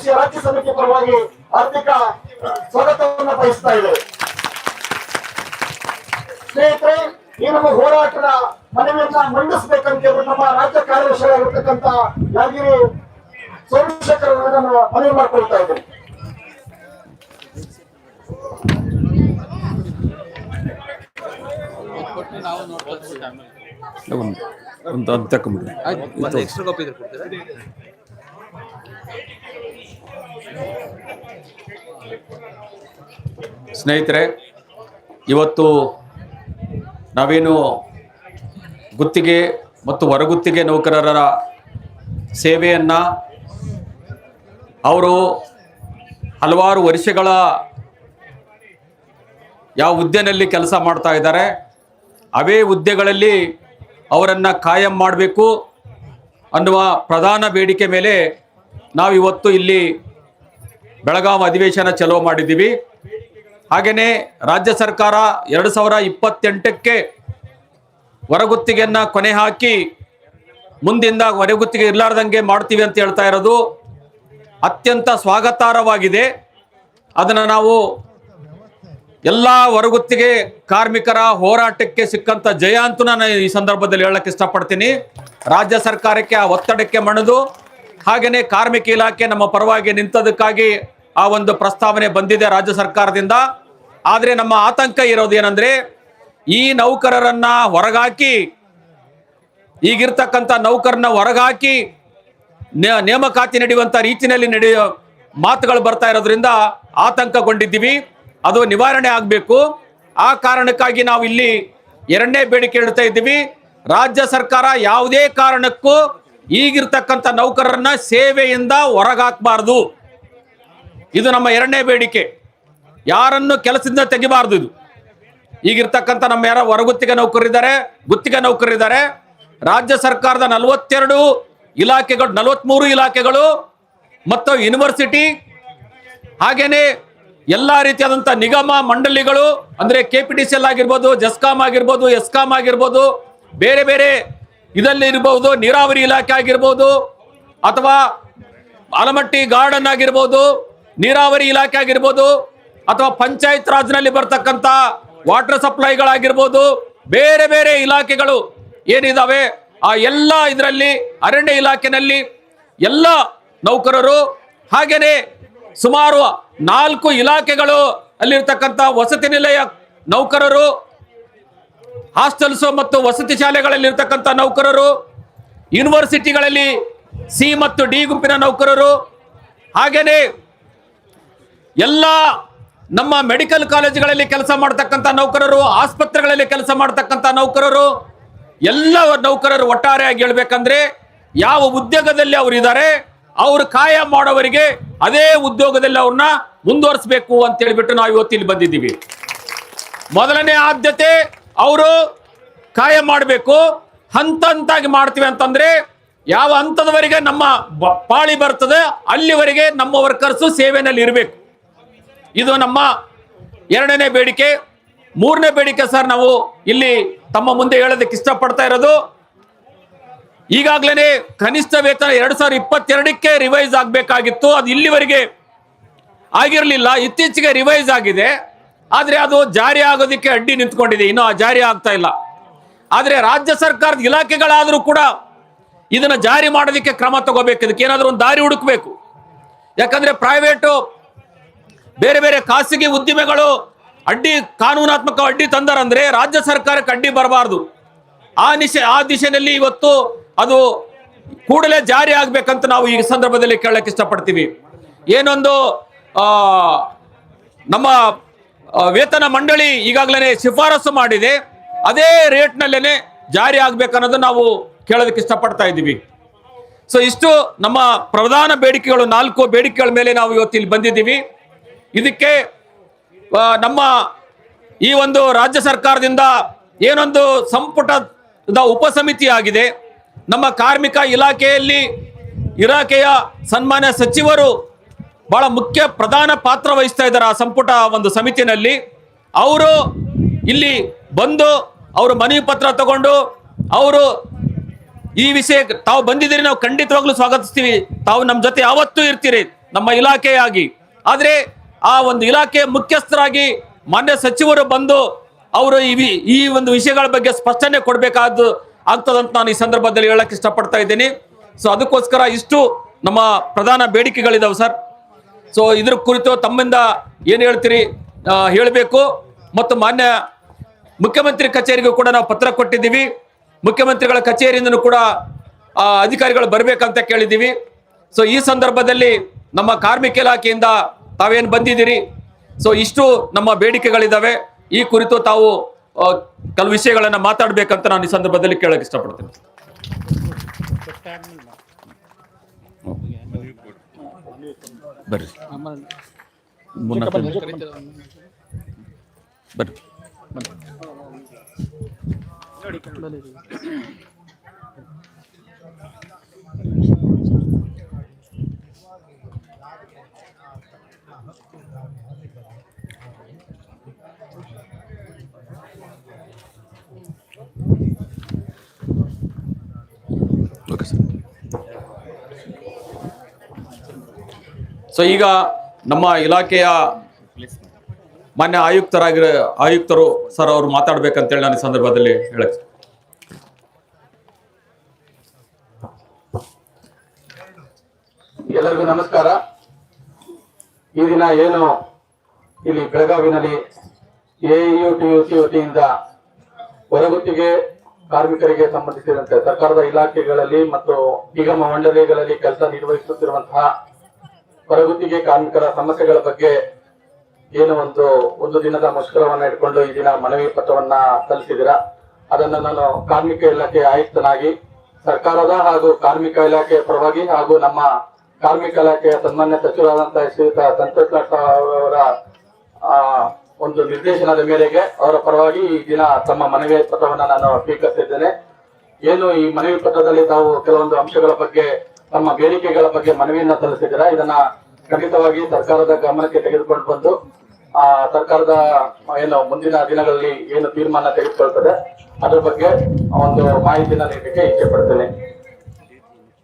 ಕೃಷಿ ರಾಜ್ಯ ಸಮಿತಿ ಪರವಾಗಿ ಹಾರ್ದಿಕ ಸ್ವಾಗತವನ್ನು ಬಯಸ್ತಾ ಇದೆ ಸ್ನೇಹಿತರೆ ಈ ನಮ್ಮ ಹೋರಾಟದ ಮನವಿಯನ್ನ ಮಂಡಿಸಬೇಕಂತ ನಮ್ಮ ರಾಜ್ಯ ಕಾರ್ಯದರ್ಶಿ ಆಗಿರ್ತಕ್ಕಂಥ ಯಾದಗಿರಿ ಸೋಮಶೇಖರ್ ಅವರನ್ನು ನಾನು ಮನವಿ ಮಾಡ್ಕೊಳ್ತಾ ಇದ್ದೇನೆ. ಒಂದು ತಕೊಂಬಿಡ್ರಿ ಒಂದು ಎಕ್ಸ್ಟ್ರಾ ಕಾಪಿ ಇದ್ರೆ ಕೊಡ್ತೀರಾ? ಸ್ನೇಹಿತರೆ, ಇವತ್ತು ನಾವೇನು ಗುತ್ತಿಗೆ ಮತ್ತು ಹೊರಗುತ್ತಿಗೆ ನೌಕರರ ಸೇವೆಯನ್ನು ಅವರು ಹಲವಾರು ವರ್ಷಗಳ ಯಾವ ಹುದ್ದೆನಲ್ಲಿ ಕೆಲಸ ಮಾಡ್ತಾ ಇದ್ದಾರೆ, ಅವೇ ಹುದ್ದೆಗಳಲ್ಲಿ ಅವರನ್ನು ಕಾಯಂ ಮಾಡಬೇಕು ಅನ್ನುವ ಪ್ರಧಾನ ಬೇಡಿಕೆ ಮೇಲೆ ನಾವಿವತ್ತು ಇಲ್ಲಿ ಬೆಳಗಾವಿ ಅಧಿವೇಶನ ಚಲೋ ಮಾಡಿದ್ದೀವಿ. ಹಾಗೆಯೇ ರಾಜ್ಯ ಸರ್ಕಾರ ಎರಡು ಸಾವಿರ ಇಪ್ಪತ್ತೆಂಟಕ್ಕೆ ಹೊರಗುತ್ತಿಗೆಯನ್ನು ಕೊನೆ ಹಾಕಿ ಮುಂದಿಂದ ಹೊರಗುತ್ತಿಗೆ ಇರಲಾರ್ದಂಗೆ ಮಾಡ್ತೀವಿ ಅಂತ ಹೇಳ್ತಾ ಇರೋದು ಅತ್ಯಂತ ಸ್ವಾಗತಾರ್ಹವಾಗಿದೆ. ಅದನ್ನು ನಾವು ಎಲ್ಲ ಹೊರಗುತ್ತಿಗೆ ಕಾರ್ಮಿಕರ ಹೋರಾಟಕ್ಕೆ ಸಿಕ್ಕಂಥ ಜಯ ಅಂತೂ ನಾನು ಈ ಸಂದರ್ಭದಲ್ಲಿ ಹೇಳಕ್ಕೆ ಇಷ್ಟಪಡ್ತೀನಿ. ರಾಜ್ಯ ಸರ್ಕಾರಕ್ಕೆ ಆ ಒತ್ತಡಕ್ಕೆ ಮಣಿದು ಹಾಗೆಯೇ ಕಾರ್ಮಿಕ ಇಲಾಖೆ ನಮ್ಮ ಪರವಾಗಿ ನಿಂತದಕ್ಕಾಗಿ ಆ ಒಂದು ಪ್ರಸ್ತಾವನೆ ಬಂದಿದೆ ರಾಜ್ಯ ಸರ್ಕಾರದಿಂದ. ಆದರೆ ನಮ್ಮ ಆತಂಕ ಇರೋದು ಏನಂದ್ರೆ ಈ ನೌಕರರನ್ನ ಹೊರಗಾಕಿ, ಈಗಿರ್ತಕ್ಕಂಥ ನೌಕರನ್ನ ಹೊರಗಾಕಿ ನೇಮಕಾತಿ ನಡೆಯುವಂಥ ರೀತಿಯಲ್ಲಿ ನಡೆಯೋ ಮಾತುಗಳು ಬರ್ತಾ ಇರೋದ್ರಿಂದ ಆತಂಕಗೊಂಡಿದ್ದೀವಿ. ಅದು ನಿವಾರಣೆ ಆಗಬೇಕು. ಆ ಕಾರಣಕ್ಕಾಗಿ ನಾವು ಇಲ್ಲಿ ಎರಡನೇ ಬೇಡಿಕೆ ಇಡ್ತಾ ಇದ್ದೀವಿ. ರಾಜ್ಯ ಸರ್ಕಾರ ಯಾವುದೇ ಕಾರಣಕ್ಕೂ ಈಗಿರ್ತಕ್ಕಂಥ ನೌಕರರನ್ನ ಸೇವೆಯಿಂದ ಹೊರಗಾಕಬಾರ್ದು. ಇದು ನಮ್ಮ ಎರಡನೇ ಬೇಡಿಕೆ. ಯಾರನ್ನು ಕೆಲಸದಿಂದ ತೆಗಿಬಾರ್ದು ಇದು. ಈಗಿರ್ತಕ್ಕಂಥ ನಮ್ಮ ಯಾರ ಹೊರಗುತ್ತಿಗೆ ನೌಕರರಿದ್ದಾರೆ, ಗುತ್ತಿಗೆ ನೌಕರರಿದ್ದಾರೆ. ರಾಜ್ಯ ಸರ್ಕಾರದ ನಲವತ್ತೆರಡು ಇಲಾಖೆಗಳು, ನಲವತ್ಮೂರು ಇಲಾಖೆಗಳು ಮತ್ತು ಯೂನಿವರ್ಸಿಟಿ, ಹಾಗೇನೆ ಎಲ್ಲ ರೀತಿಯಾದಂಥ ನಿಗಮ ಮಂಡಳಿಗಳು, ಅಂದ್ರೆ K P D C L ಆಗಿರ್ಬೋದು ಜಸ್ಕಾಮ್ ಆಗಿರ್ಬೋದು ಎಸ್ಕಾಮ್ ಆಗಿರ್ಬೋದು, ಬೇರೆ ಬೇರೆ ಇದರಲ್ಲಿ ಇರಬಹುದು ನೀರಾವರಿ ಇಲಾಖೆ ಆಗಿರ್ಬೋದು, ಅಥವಾ ಆಲಮಟ್ಟಿ ಗಾರ್ಡನ್ ಆಗಿರ್ಬೋದು, ನೀರಾವರಿ ಇಲಾಖೆ ಆಗಿರ್ಬೋದು, ಅಥವಾ ಪಂಚಾಯತ್ ರಾಜ್ನಲ್ಲಿ ಬರ್ತಕ್ಕಂತ ವಾಟರ್ ಸಪ್ಲೈಗಳಾಗಿರ್ಬೋದು, ಬೇರೆ ಬೇರೆ ಇಲಾಖೆಗಳು ಏನಿದಾವೆ, ಆ ಎಲ್ಲ ಇದರಲ್ಲಿ, ಅರಣ್ಯ ಇಲಾಖೆನಲ್ಲಿ ಎಲ್ಲ ನೌಕರರು ಹಾಗೆಯೇ ಸುಮಾರು ನಾಲ್ಕು ಇಲಾಖೆಗಳು ಅಲ್ಲಿರ್ತಕ್ಕಂಥ ವಸತಿ ನಿಲಯ ನೌಕರರು ಹಾಸ್ಟೆಲ್ಸ್ ಮತ್ತು ವಸತಿ ಶಾಲೆಗಳಲ್ಲಿ ಇರ್ತಕ್ಕಂಥ ನೌಕರರು, ಯೂನಿವರ್ಸಿಟಿಗಳಲ್ಲಿ ಸಿ ಮತ್ತು ಡಿ ಗುಂಪಿನ ನೌಕರರು ಹಾಗೆಯೇ ಎಲ್ಲ ನಮ್ಮ ಮೆಡಿಕಲ್ ಕಾಲೇಜುಗಳಲ್ಲಿ ಕೆಲಸ ಮಾಡ್ತಕ್ಕಂಥ ನೌಕರರು, ಆಸ್ಪತ್ರೆಗಳಲ್ಲಿ ಕೆಲಸ ಮಾಡ್ತಕ್ಕಂಥ ನೌಕರರು, ಎಲ್ಲ ನೌಕರರು ಒಟ್ಟಾರೆಯಾಗಿ ಹೇಳ್ಬೇಕಂದ್ರೆ ಯಾವ ಉದ್ಯೋಗದಲ್ಲಿ ಅವರು ಇದ್ದಾರೆ ಅವರು ಕಾಯ ಮಾಡೋವರಿಗೆ ಅದೇ ಉದ್ಯೋಗದಲ್ಲಿ ಅವ್ರನ್ನ ಮುಂದುವರಿಸಬೇಕು ಅಂತ ಹೇಳಿಬಿಟ್ಟು ನಾವು ಇವತ್ತು ಇಲ್ಲಿ ಬಂದಿದ್ದೀವಿ. ಮೊದಲನೇ ಆದ್ಯತೆ ಅವರು ಕಾಯ ಮಾಡಬೇಕು ಹಂತ ಹಂತಾಗಿ ಮಾಡ್ತೀವಿ ಅಂತಂದ್ರೆ ಯಾವ ಹಂತದವರೆಗೆ ನಮ್ಮ ಪಾಳಿ ಬರ್ತದೆ, ಅಲ್ಲಿವರೆಗೆ ನಮ್ಮ ವರ್ಕರ್ಸು ಸೇವೆನಲ್ಲಿ ಇರಬೇಕು. ಇದು ನಮ್ಮ ಎರಡನೇ ಬೇಡಿಕೆ. ಮೂರನೇ ಬೇಡಿಕೆ ಸರ್, ನಾವು ಇಲ್ಲಿ ತಮ್ಮ ಮುಂದೆ ಹೇಳೋದಕ್ಕೆ ಇಷ್ಟಪಡ್ತಾ ಇರೋದು ಈಗಾಗಲೇ ಕನಿಷ್ಠ ವೇತನ ಎರಡ್ ಸಾವಿರದ ಇಪ್ಪತ್ತೆರಡಕ್ಕೆ ರಿವೈಸ್ ಆಗಬೇಕಾಗಿತ್ತು. ಅದು ಇಲ್ಲಿವರೆಗೆ ಆಗಿರಲಿಲ್ಲ, ಇತ್ತೀಚೆಗೆ ರಿವೈಸ್ ಆಗಿದೆ. ಆದರೆ ಅದು ಜಾರಿ ಆಗೋದಕ್ಕೆ ಅಡ್ಡಿ ನಿಂತ್ಕೊಂಡಿದೆ. ಇನ್ನೂ ಜಾರಿ ಆಗ್ತಾ ಇಲ್ಲ. ಆದರೆ ರಾಜ್ಯ ಸರ್ಕಾರದ ಇಲಾಖೆಗಳಾದರೂ ಕೂಡ ಇದನ್ನ ಜಾರಿ ಮಾಡೋದಕ್ಕೆ ಕ್ರಮ ತಗೋಬೇಕು. ಇದಕ್ಕೆ ಏನಾದರೂ ಒಂದು ದಾರಿ ಹುಡುಕ್ಬೇಕು. ಯಾಕಂದ್ರೆ ಪ್ರೈವೇಟು ಬೇರೆ ಬೇರೆ ಖಾಸಗಿ ಉದ್ದಿಮೆಗಳು ಅಡ್ಡಿ ಕಾನೂನಾತ್ಮಕ ಅಡ್ಡಿ ತಂದರಂದ್ರೆ ರಾಜ್ಯ ಸರ್ಕಾರಕ್ಕೆ ಅಡ್ಡಿ ಬರಬಾರ್ದು. ಆ ನಿಶೆ, ಆ ದಿಶೆಯಲ್ಲಿ ಇವತ್ತು ಅದು ಕೂಡಲೇ ಜಾರಿ ಆಗ್ಬೇಕಂತ ನಾವು ಈ ಸಂದರ್ಭದಲ್ಲಿ ಕೇಳಕ್ಕೆ ಇಷ್ಟಪಡ್ತೀವಿ. ಏನೊಂದು ನಮ್ಮ ವೇತನ ಮಂಡಳಿ ಈಗಾಗಲೇ ಶಿಫಾರಸು ಮಾಡಿದೆ. ಅದೇ ರೇಟ್ನಲ್ಲೇನೆ ಜಾರಿ ಆಗ್ಬೇಕನ್ನೋದು ನಾವು ಕೇಳೋದಕ್ಕೆ ಇಷ್ಟಪಡ್ತಾ ಇದ್ದೀವಿ. ಸೊ ಇಷ್ಟು ನಮ್ಮ ಪ್ರಧಾನ ಬೇಡಿಕೆಗಳು, ನಾಲ್ಕು ಬೇಡಿಕೆಗಳ ಮೇಲೆ ನಾವು ಇವತ್ತು ಇಲ್ಲಿ ಬಂದಿದ್ದೀವಿ. ಇದಕ್ಕೆ ನಮ್ಮ ಈ ಒಂದು ರಾಜ್ಯ ಸರ್ಕಾರದಿಂದ ಏನೊಂದು ಸಂಪುಟದ ಉಪಸಮಿತಿ ಆಗಿದೆ ನಮ್ಮ ಕಾರ್ಮಿಕ ಇಲಾಖೆಯಲ್ಲಿ ಇಲಾಖೆಯ ಸನ್ಮಾನ್ಯ ಸಚಿವರು ಬಹಳ ಮುಖ್ಯ ಪ್ರಧಾನ ಪಾತ್ರ ವಹಿಸ್ತಾ ಇದ್ದಾರೆ ಆ ಸಂಪುಟ ಒಂದು ಸಮಿತಿನಲ್ಲಿ. ಅವರು ಇಲ್ಲಿ ಬಂದು ಅವರು ಮನವಿ ಪತ್ರ ತಗೊಂಡು ಅವರು ಈ ವಿಷಯ ತಾವು ಬಂದಿದ್ದೀರಿ, ನಾವು ಖಂಡಿತವಾಗ್ಲೂ ಸ್ವಾಗತಿಸ್ತೀವಿ. ತಾವು ನಮ್ಮ ಜೊತೆ ಯಾವತ್ತೂ ಇರ್ತೀರಿ, ನಮ್ಮ ಇಲಾಖೆಯಾಗಿ. ಆದರೆ ಆ ಒಂದು ಇಲಾಖೆ ಮುಖ್ಯಸ್ಥರಾಗಿ ಮಾನ್ಯ ಸಚಿವರು ಬಂದು ಅವರು ಈ ಈ ಒಂದು ವಿಷಯಗಳ ಬಗ್ಗೆ ಸ್ಪಷ್ಟನೆ ಕೊಡಬೇಕಾದ ಆಗ್ತದಂತ ನಾನು ಈ ಸಂದರ್ಭದಲ್ಲಿ ಹೇಳಕ್ ಇಷ್ಟಪಡ್ತಾ ಇದ್ದೀನಿ. ಸೊ ಅದಕ್ಕೋಸ್ಕರ ಇಷ್ಟು ನಮ್ಮ ಪ್ರಧಾನ ಬೇಡಿಕೆಗಳಿದಾವೆ ಸರ್. ಸೊ ಇದ್ರ ಕುರಿತು ತಮ್ಮಿಂದ ಏನು ಹೇಳ್ತೀರಿ? ಹೇಳಬೇಕು. ಮತ್ತು ಮಾನ್ಯ ಮುಖ್ಯಮಂತ್ರಿ ಕಚೇರಿಗೂ ಕೂಡ ನಾವು ಪತ್ರ ಕೊಟ್ಟಿದ್ದೀವಿ. ಮುಖ್ಯಮಂತ್ರಿಗಳ ಕಚೇರಿಯಿಂದನೂ ಕೂಡ ಅಧಿಕಾರಿಗಳು ಬರಬೇಕಂತ ಕೇಳಿದ್ದೀವಿ. ಸೊ ಈ ಸಂದರ್ಭದಲ್ಲಿ ನಮ್ಮ ಕಾರ್ಮಿಕ ಇಲಾಖೆಯಿಂದ ತಾವೇನು ಬಂದಿದ್ದೀರಿ? ಸೊ ಇಷ್ಟು ನಮ್ಮ ಬೇಡಿಕೆಗಳಿದ್ದಾವೆ ಈ ಕುರಿತು ತಾವು ಕೆಲವು ವಿಷಯಗಳನ್ನು ಮಾತಾಡಬೇಕಂತ ನಾನು ಈ ಸಂದರ್ಭದಲ್ಲಿ ಕೇಳಕ್ಕೆ ಇಷ್ಟಪಡ್ತೀನಿ. ಬರ್ರಿ ಮುನ್ನ- ಬರ್ರಿ ಓಕೆ ಸೊ ಈಗ ನಮ್ಮ ಇಲಾಖೆಯ ಮಾನ್ಯ ಆಯುಕ್ತರಾಗಿರೋ, ಆಯುಕ್ತರು ಸರ್ ಅವರು ಮಾತಾಡ್ಬೇಕಂತೇಳಿ ನಾನು ಈ ಸಂದರ್ಭದಲ್ಲಿ ಹೇಳಕ್ ಎಲ್ಲರಿಗೂ ನಮಸ್ಕಾರ. ಈ ದಿನ ಏನು ಇಲ್ಲಿ ಬೆಳಗಾವಿನಲ್ಲಿ ಎಇಯು ಟಿಯುಸಿ ವತಿಯಿಂದ ಹೊರಗುತ್ತಿಗೆ ಕಾರ್ಮಿಕರಿಗೆ ಸಂಬಂಧಿಸಿದಂತೆ ಸರ್ಕಾರದ ಇಲಾಖೆಗಳಲ್ಲಿ ಮತ್ತು ನಿಗಮ ಮಂಡಳಿಗಳಲ್ಲಿ ಕೆಲಸ ನಿರ್ವಹಿಸುತ್ತಿರುವಂತಹ ಹೊರಗುತ್ತಿಗೆ ಕಾರ್ಮಿಕರ ಸಮಸ್ಯೆಗಳ ಬಗ್ಗೆ ಏನು ಒಂದು ಒಂದು ದಿನದ ಮುಷ್ಕರವನ್ನ ಇಟ್ಕೊಂಡು ಈ ದಿನ ಮನವಿ ಪತ್ರವನ್ನ ಸಲ್ಲಿಸಿದಿರ ಅದನ್ನು ನಾನು ಕಾರ್ಮಿಕ ಇಲಾಖೆ ಆಯುಕ್ತನಾಗಿ, ಸರ್ಕಾರದ ಹಾಗೂ ಕಾರ್ಮಿಕ ಇಲಾಖೆಯ ಪರವಾಗಿ ಹಾಗೂ ನಮ್ಮ ಕಾರ್ಮಿಕ ಇಲಾಖೆಯ ಸನ್ಮಾನ್ಯ ಸಚಿವರಾದಂತಹ ಶ್ರೀಯುತ ಸಂತೋಷ್ ಅವರ ಒಂದು ನಿರ್ದೇಶನದ ಮೇರೆಗೆ ಅವರ ಪರವಾಗಿ ಈ ದಿನ ತಮ್ಮ ಮನವಿ ಪತ್ರವನ್ನ ನಾನು ಸ್ವೀಕರಿಸಿದ್ದೇನೆ. ಏನು ಈ ಮನವಿ ಪತ್ರದಲ್ಲಿ ತಾವು ಕೆಲವೊಂದು ಅಂಶಗಳ ಬಗ್ಗೆ ತಮ್ಮ ಬೇಡಿಕೆಗಳ ಬಗ್ಗೆ ಮನವಿಯನ್ನ ಸಲ್ಲಿಸಿದ್ದೀರಾ? ಇದನ್ನ ಖಂಡಿತವಾಗಿ ಸರ್ಕಾರದ ಗಮನಕ್ಕೆ ತೆಗೆದುಕೊಂಡು ಬಂದು, ಆ, ಸರ್ಕಾರದ ಏನು ಮುಂದಿನ ದಿನಗಳಲ್ಲಿ ಏನು ತೀರ್ಮಾನ ತೆಗೆದುಕೊಳ್ತದೆ, ಅದ್ರ ಬಗ್ಗೆ ಒಂದು ಮಾಹಿತಿನ ನೀಡಲಿಕ್ಕೆ ಇಚ್ಛೆ ಪಡ್ತೇನೆ.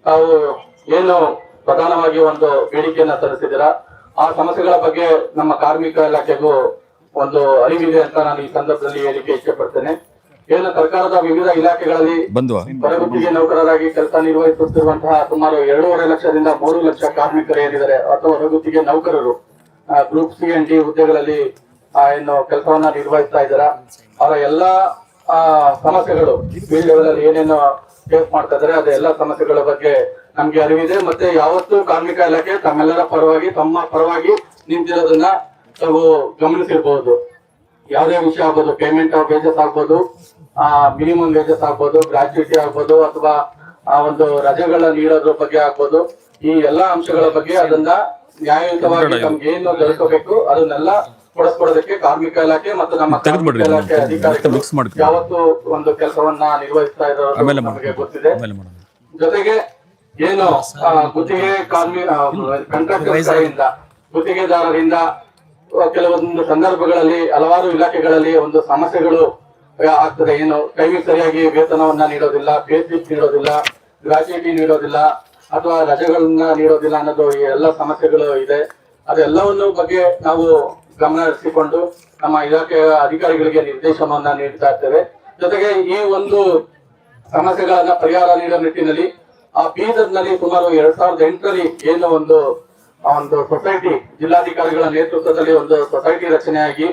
ತಾವು ಏನು ಪ್ರಧಾನವಾಗಿ ಒಂದು ಬೇಡಿಕೆಯನ್ನ ಸಲ್ಲಿಸಿದ್ದೀರಾ? ಆ ಸಮಸ್ಯೆಗಳ ಬಗ್ಗೆ ನಮ್ಮ ಕಾರ್ಮಿಕ ಇಲಾಖೆಗೂ ಒಂದು ಅರಿವಿದೆ ಅಂತ ನಾನು ಈ ಸಂದರ್ಭದಲ್ಲಿ ಹೇಳಿಕೆ ಇಚ್ಛೆ ಪಡ್ತೇನೆ. ಏನು ಸರ್ಕಾರದ ವಿವಿಧ ಇಲಾಖೆಗಳಲ್ಲಿ ಹೊರಗುತ್ತಿಗೆ ನೌಕರರಾಗಿ ಕೆಲಸ ನಿರ್ವಹಿಸುತ್ತಿರುವಂತಹ ಸುಮಾರು ಎರಡೂವರೆ ಲಕ್ಷದಿಂದ ಮೂರು ಲಕ್ಷ ಕಾರ್ಮಿಕರು ಏನಿದ್ದಾರೆ ಅಥವಾ ಹೊರಗುತ್ತಿಗೆ ನೌಕರರು ಗ್ರೂಪ್ ಸಿ ಅಂಡ್ ಟಿ ಹುದ್ದೆಗಳಲ್ಲಿ ಏನು ಕೆಲಸವನ್ನ ನಿರ್ವಹಿಸ್ತಾ ಇದ್ದಾರೆ? ಅವರ ಎಲ್ಲಾ ಸಮಸ್ಯೆಗಳು ಫೀಲ್ಡ್ ಲೆವೆಲ್ ಅಲ್ಲಿ ಏನೇನು ಫೇಸ್ ಮಾಡ್ತಾ ಇದ್ದಾರೆ ಅದೇ ಎಲ್ಲಾ ಸಮಸ್ಯೆಗಳ ಬಗ್ಗೆ ನಮ್ಗೆ ಅರಿವಿದೆ. ಮತ್ತೆ ಯಾವತ್ತೂ ಕಾರ್ಮಿಕ ಇಲಾಖೆ ತಮ್ಮೆಲ್ಲರ ಪರವಾಗಿ ತಮ್ಮ ಪರವಾಗಿ ನಿಂತಿರೋದನ್ನ ತಾವು ಗಮನಿಸಿರ್ಬಹುದು ಯಾವುದೇ ವಿಷಯ ಆಗ್ಬೋದು ಪೇಮೆಂಟ್ ಆಫ್ ವೇಜಸ್ ಆಗ್ಬೋದು ಮಿನಿಮಮ್ ವೇಜಸ್ ಆಗ್ಬೋದು ಗ್ರಾಚ್ಯುಟಿ ಆಗ್ಬೋದು ಅಥವಾ ಆ ಒಂದು ರಜೆಗಳ ನೀಡೋದ್ರ ಬಗ್ಗೆ ಆಗ್ಬೋದು. ಈ ಎಲ್ಲಾ ಅಂಶಗಳ ಬಗ್ಗೆ ಅದನ್ನ ನ್ಯಾಯಯುತವಾಗಿ ನಮ್ಗೆ ಏನು ದೊರಕಬೇಕು ಅದನ್ನೆಲ್ಲ ಕೊಡಿಸ್ಕೊಡೋದಕ್ಕೆ ಕಾರ್ಮಿಕ ಇಲಾಖೆ ಮತ್ತು ನಮ್ಮ ಕಾರ್ಮಿಕ ಇಲಾಖೆ. ಅಧಿಕಾರಿಗಳು ಯಾವತ್ತು ಒಂದು ಕೆಲಸವನ್ನ ನಿರ್ವಹಿಸ್ತಾ ಇರೋದು ನಮಗೆ ಗೊತ್ತಿದೆ. ಜೊತೆಗೆ ಏನು ಆ, ಗುತ್ತಿಗೆ ಕಾರ್ಮಿ ಕಾಂಟ್ರಾಕ್ಟರ್ ಕಡೆಯಿಂದ ಗುತ್ತಿಗೆದಾರರಿಂದ ಕೆಲವೊಂದು ಸಂದರ್ಭಗಳಲ್ಲಿ ಹಲವಾರು ಇಲಾಖೆಗಳಲ್ಲಿ ಒಂದು ಸಮಸ್ಯೆಗಳು ಆಗ್ತದೆ, ಏನು? ಟೈಮಿಗೆ ಸರಿಯಾಗಿ ವೇತನವನ್ನ ನೀಡೋದಿಲ್ಲ ಪೇ ಸ್ಲಿಪ್ ನೀಡೋದಿಲ್ಲ ಗ್ರಾಚ್ಯುಟಿ ನೀಡೋದಿಲ್ಲ, ಅಥವಾ ರಜೆಗಳನ್ನ ನೀಡೋದಿಲ್ಲ ಅನ್ನೋದು ಎಲ್ಲ ಸಮಸ್ಯೆಗಳು ಇದೆ. ಅದೆಲ್ಲವನ್ನು ಬಗ್ಗೆ ನಾವು ಗಮನ ಹರಿಸಿಕೊಂಡು ನಮ್ಮ ಇಲಾಖೆಯ ಅಧಿಕಾರಿಗಳಿಗೆ ನಿರ್ದೇಶನವನ್ನ ನೀಡ್ತಾ ಇರ್ತೇವೆ. ಜೊತೆಗೆ ಈ ಒಂದು ಸಮಸ್ಯೆಗಳನ್ನ ಪರಿಹಾರ ನೀಡೋ ನಿಟ್ಟಿನಲ್ಲಿ ಆ ಬೀದರ್ನಲ್ಲಿ ಸುಮಾರು ಎರಡ್ ಸಾವಿರದ ಎಂಟರಲ್ಲಿ ಏನು ಒಂದು ಒಂದು ಸೊಸೈಟಿ ಜಿಲ್ಲಾಧಿಕಾರಿಗಳ ನೇತೃತ್ವದಲ್ಲಿ ಒಂದು ಸೊಸೈಟಿ ರಚನೆಯಾಗಿ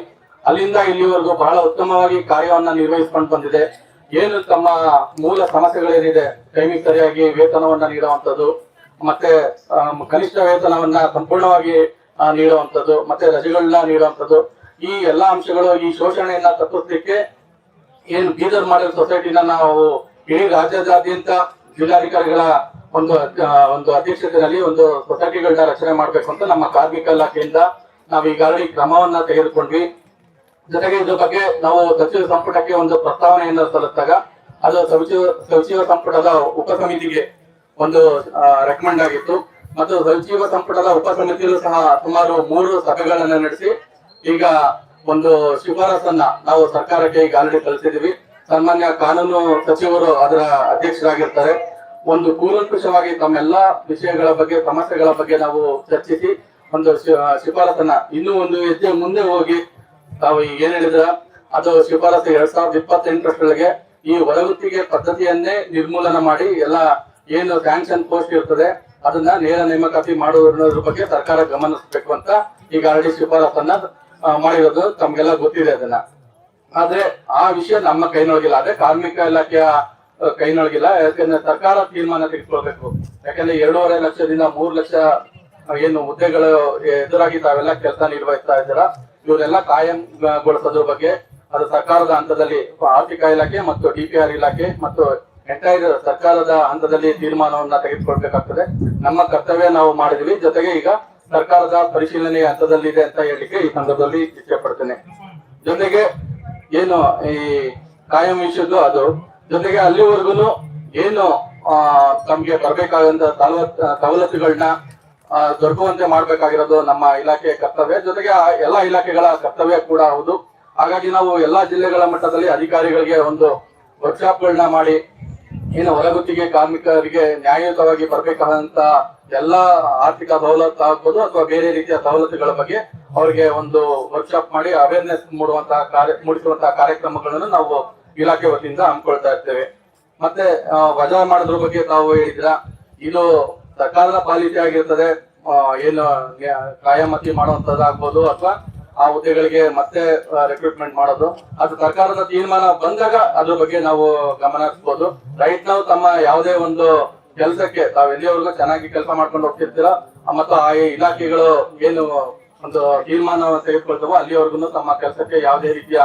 ಅಲ್ಲಿಂದ ಇಲ್ಲಿವರೆಗೂ ಬಹಳ ಉತ್ತಮವಾಗಿ ಕಾರ್ಯವನ್ನ ನಿರ್ವಹಿಸಿಕೊಂಡು ಬಂದಿದೆ. ಏನು ತಮ್ಮ ಮೂಲ ಸಮಸ್ಯೆಗಳೇನಿದೆ ಟೈಮಿಗೆ ಸರಿಯಾಗಿ ವೇತನವನ್ನ ನೀಡುವಂಥದ್ದು, ಮತ್ತೆ ಕನಿಷ್ಠ ವೇತನವನ್ನ ಸಂಪೂರ್ಣವಾಗಿ ನೀಡುವಂಥದ್ದು, ಮತ್ತೆ ರಜೆಗಳನ್ನ ನೀಡುವಂಥದ್ದು, ಈ ಎಲ್ಲಾ ಅಂಶಗಳು ಈ ಶೋಷಣೆಯನ್ನ ತಪ್ಪಿಸ್ಲಿಕ್ಕೆ ಏನು ಬೀದರ್ ಮಾಡೆಲ್ ಸೊಸೈಟಿನ ನಾವು ಇಡೀ ರಾಜ್ಯದಾದ್ಯಂತ ಜಿಲ್ಲಾಧಿಕಾರಿಗಳ ಒಂದು ಒಂದು ಅಧ್ಯಕ್ಷತೆಯಲ್ಲಿ ಒಂದು ಸೊಸೈಟಿಗಳನ್ನ ರಚನೆ ಮಾಡಬೇಕು ಅಂತ ನಮ್ಮ ಕಾರ್ಮಿಕ ಇಲಾಖೆಯಿಂದ ನಾವು ಈಗಾಗಲೇ ಕ್ರಮವನ್ನ ತೆಗೆದುಕೊಂಡ್ವಿ. ಜೊತೆಗೆ ಇದ್ರ ಬಗ್ಗೆ ನಾವು ಸಚಿವ ಸಂಪುಟಕ್ಕೆ ಒಂದು ಪ್ರಸ್ತಾವನೆಯನ್ನು ಸಲ್ಲಿಸಿದಾಗ, ಅದು ಸಚಿವ ಸಚಿವ ಸಂಪುಟದ ಉಪ ಸಮಿತಿಗೆ ಒಂದು ರೆಕಮೆಂಡ್ ಆಗಿತ್ತು. ಮತ್ತು ಸಚಿವ ಸಂಪುಟದ ಉಪ ಸಮಿತಿಯಲ್ಲೂ ಸಹ ಸುಮಾರು ಮೂರು ಸಭೆಗಳನ್ನ ನಡೆಸಿ, ಈಗ ಒಂದು ಶಿಫಾರಸನ್ನ ನಾವು ಸರ್ಕಾರಕ್ಕೆ ಈಗ ಆಲ್ರೆಡಿ ಕಳಿಸಿದೀವಿ ಸಾಮಾನ್ಯ ಕಾನೂನು ಸಚಿವರು ಅದರ ಅಧ್ಯಕ್ಷರಾಗಿರ್ತಾರೆ. ಒಂದು ಕೂಲಂಕುಷವಾಗಿ ತಮ್ಮೆಲ್ಲ ವಿಷಯಗಳ ಬಗ್ಗೆ, ಸಮಸ್ಯೆಗಳ ಬಗ್ಗೆ ನಾವು ಚರ್ಚಿಸಿ, ಒಂದು ಶಿಫಾರಸನ್ನ ಇನ್ನೂ ಒಂದು ಹೆಜ್ಜೆ ಮುಂದೆ ಹೋಗಿ ತಾವು ಏನ್ ಹೇಳಿದ್ರ, ಅದು ಶಿಫಾರಸು ಎರಡ್ ಸಾವಿರದ ಇಪ್ಪತ್ತೆಂಟರಷ್ಟೊಳಗೆ ಈ ಹೊರಗುತ್ತಿಗೆ ಪದ್ಧತಿಯನ್ನೇ ನಿರ್ಮೂಲನ ಮಾಡಿ ಎಲ್ಲ ಏನು ಸ್ಯಾಂಕ್ಷನ್ ಪೋಸ್ಟ್ ಇರ್ತದೆ, ಅದನ್ನ ನೇರ ನೇಮಕಾತಿ ಮಾಡುವುದರ ಬಗ್ಗೆ ಸರ್ಕಾರ ಗಮನಿಸಬೇಕು ಅಂತ ಈಗ ಆಲ್ರೆಡಿ ಶಿಫಾರಸನ್ನ ಮಾಡಿರೋದು ತಮ್ಗೆಲ್ಲ ಗೊತ್ತಿದೆ ಅದನ್ನ. ಆದ್ರೆ ಆ ವಿಷಯ ನಮ್ಮ ಕೈನೊಳಗಿಲ್ಲ. ಅದೇ ಕಾರ್ಮಿಕ ಇಲಾಖೆಯ ಕೈನೊಳಗಿಲ್ಲ. ಯಾಕಂದ್ರೆ ಸರ್ಕಾರ ತೀರ್ಮಾನ ತೆಗೆದುಕೊಳ್ಬೇಕು. ಯಾಕಂದ್ರೆ ಎರಡೂವರೆ ಲಕ್ಷದಿಂದ ಮೂರು ಲಕ್ಷ ಏನು ಹುದ್ದೆಗಳು ಎದುರಾಗಿ ತಾವೆಲ್ಲ ಕೆಲಸ ನಿರ್ವಹಿಸ್ತಾ ಇದ್ದೀರಾ. ಇವರೆಲ್ಲ ಕಾಯಂಗೊಳಿಸೋದ್ರ ಬಗ್ಗೆ ಅದು ಸರ್ಕಾರದ ಹಂತದಲ್ಲಿ ಆರ್ಥಿಕ ಇಲಾಖೆ ಮತ್ತು ಡಿಪಿಆರ್ ಇಲಾಖೆ ಮತ್ತು ಎಂಟೈರ್ ಸರ್ಕಾರದ ಹಂತದಲ್ಲಿ ತೀರ್ಮಾನವನ್ನ ತೆಗೆದುಕೊಳ್ಬೇಕಾಗ್ತದೆ. ನಮ್ಮ ಕರ್ತವ್ಯ ನಾವು ಮಾಡಿದ್ವಿ. ಜೊತೆಗೆ ಈಗ ಸರ್ಕಾರದ ಪರಿಶೀಲನೆ ಹಂತದಲ್ಲಿದೆ ಅಂತ ಹೇಳಲಿಕ್ಕೆ ಈ ಸಂದರ್ಭದಲ್ಲಿ ಇಚ್ಛೆ ಪಡ್ತೇನೆ ಜೊತೆಗೆ ಏನು ಈ ಕಾಯಂ ವಿಷಯದ್ದು ಅದು. ಜೊತೆಗೆ ಅಲ್ಲಿವರೆಗೂ ಏನು ತಮ್ಗೆ ಬರ್ಬೇಕಾದಂತ ಸವಲತ್ ಸವಲತ್ತುಗಳನ್ನ ದೊರಕುವಂತೆ ಮಾಡ್ಬೇಕಾಗಿರೋದು ನಮ್ಮ ಇಲಾಖೆ ಕರ್ತವ್ಯ. ಜೊತೆಗೆ ಎಲ್ಲಾ ಇಲಾಖೆಗಳ ಕರ್ತವ್ಯ ಕೂಡ ಹೌದು. ಹಾಗಾಗಿ ನಾವು ಎಲ್ಲಾ ಜಿಲ್ಲೆಗಳ ಮಟ್ಟದಲ್ಲಿ ಅಧಿಕಾರಿಗಳಿಗೆ ಒಂದು ವರ್ಕ್ಶಾಪ್ಗಳನ್ನ ಮಾಡಿ ಏನು ಹೊರಗುತ್ತಿಗೆ ಕಾರ್ಮಿಕರಿಗೆ ನ್ಯಾಯಯುತವಾಗಿ ಬರಬೇಕಾದಂತ ಎಲ್ಲಾ ಆರ್ಥಿಕ ಸವಲತ್ತು ಆಗ್ಬೋದು ಅಥವಾ ಬೇರೆ ರೀತಿಯ ಸವಲತ್ತುಗಳ ಬಗ್ಗೆ ಅವರಿಗೆ ಒಂದು ವರ್ಕ್ಶಾಪ್ ಮಾಡಿ ಅವೇರ್ನೆಸ್ ಮೂಡುವಂತಹ ಕಾರ್ಯ, ಮೂಡಿಸುವಂತಹ ಕಾರ್ಯಕ್ರಮಗಳನ್ನು ನಾವು ಇಲಾಖೆ ವತಿಯಿಂದ ಹಮ್ಮಿಕೊಳ್ತಾ ಇರ್ತೇವೆ. ಮತ್ತೆ ವಜಾ ಮಾಡೋದ್ರ ಬಗ್ಗೆ ತಾವು ಹೇಳಿದ್ರ ಇದು ಸರ್ಕಾರದ ಪಾಲಿಸಿ ಆಗಿರ್ತದೆ ಏನು ಕಾಯಮತಿ ಮಾಡುವಂತದ್ದಾಗ್ಬೋದು ಅಥವಾ ಆ ಹುದ್ದೆಗಳಿಗೆ ಮತ್ತೆ ರಿಕ್ರೂಟ್ಮೆಂಟ್ ಮಾಡೋದು. ಅದು ಸರ್ಕಾರದ ತೀರ್ಮಾನ ಬಂದಾಗ ಅದ್ರ ಬಗ್ಗೆ ನಾವು ಗಮನ ಹರಿಸ್ಬೋದು ರೈಟ್ ನಾವು ತಮ್ಮ ಯಾವುದೇ ಒಂದು ಕೆಲಸಕ್ಕೆ ತಾವ್ ಎಲ್ಲಿವರೆಗೂ ಚೆನ್ನಾಗಿ ಕೆಲಸ ಮಾಡ್ಕೊಂಡು ಹೋಗ್ತಿರ್ತೀರ, ಮತ್ತು ಆ ಇಲಾಖೆಗಳು ಏನು ಒಂದು ತೀರ್ಮಾನ ತೆಗೆದುಕೊಳ್ತವೋ ಅಲ್ಲಿವರೆಗೂ ತಮ್ಮ ಕೆಲಸಕ್ಕೆ ಯಾವುದೇ ರೀತಿಯ